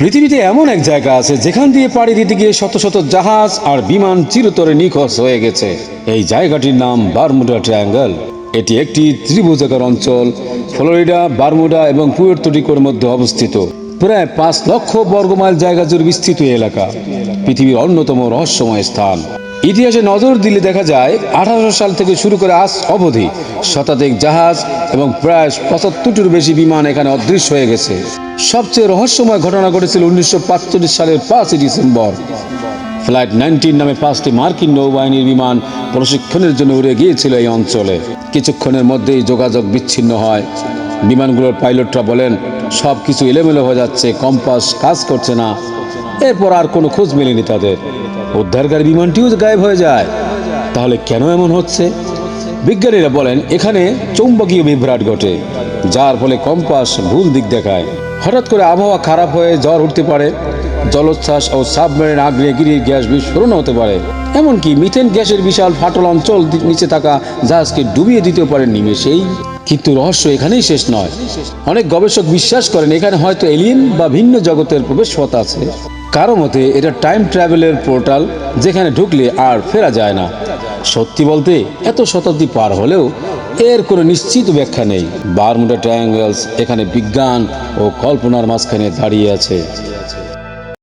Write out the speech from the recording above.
পৃথিবীতে এমন এক জায়গা আছে, যেখান দিয়ে পাড়ি দিতে গিয়ে শত শত জাহাজ আর বিমান চিরতরে নিখোঁজ হয়ে গেছে। এই জায়গাটির নাম বারমুডা ট্রায়াঙ্গেল। এটি একটি ত্রিভুজাকার অঞ্চল, ফ্লোরিডা, বারমুডা এবং পুয়ের্তরিকোর মধ্যে অবস্থিত। প্রায় পাঁচ লক্ষ বর্গমাইল জায়গা জুড়ে বিস্তৃত এলাকা। পৃথিবীর অন্যতম রহস্যময় স্থান। ইতিহাসে নজর দিলে দেখা যায়, আঠারোশো সাল থেকে শুরু করে আজ অবধি শতাধিক জাহাজ এবং প্রায় পঁচাত্তরটির বেশি বিমান এখানে অদৃশ্য হয়ে গেছে। সবচেয়ে রহস্যময় ঘটনা ঘটেছিল উনিশশো সালের পাঁচই ডিসেম্বর। ফ্লাইট নাইনটিন নামে পাঁচটি মার্কিন নৌবাহিনীর বিমান প্রশিক্ষণের জন্য উড়ে গিয়েছিল এই অঞ্চলে। কিছুক্ষণের মধ্যেই যোগাযোগ বিচ্ছিন্ন হয়। বিমানগুলোর পাইলটরা বলেন সব কিছু এলোমেলো হয়ে যাচ্ছে, কম্পাস কাজ করছে না। এরপর আর কোনো খোঁজ মেলেনি তাদের। উদ্ধারকারী বিমানটিও গায়েব হয়ে যায়। তাহলে কেন এমন হচ্ছে? বিজ্ঞানীরা বলেন, এখানে চৌম্বকীয় বিভ্রাট ঘটে, যার ফলে কম্পাস ভুল দিক দেখায়। হঠাৎ করে আবহাওয়া খারাপ হয়ে জ্বর উঠতে পারে, জলোচ্ছ্বাস ও সাবমেরিন আগ্নেয়গিরির গ্যাস বিস্ফোরণ হতে পারে। এমনকি মিথেন গ্যাসের বিশাল ফাটল অঞ্চল নিচে থাকা জাহাজকে ডুবিয়ে দিতেও পারে নিমেষেই। কিন্তু রহস্য এখানেই শেষ নয়। অনেক গবেষক বিশ্বাস করেন, এখানে হয়তো এলিয়েন বা ভিন্ন জগতের প্রবেশপথ আছে। কারও মতে এটা টাইম ট্রাভেলের পোর্টাল যেখানে ঢুকলে আর ফেরা যায় না। সত্যি বলতে, এত শতাব্দী পার হলেও এর কোনো নিশ্চিত ব্যাখ্যা নেই। বারমুডা ট্রায়াঙ্গেলস এখানে বিজ্ঞান ও কল্পনার মাঝখানে দাঁড়িয়ে আছে।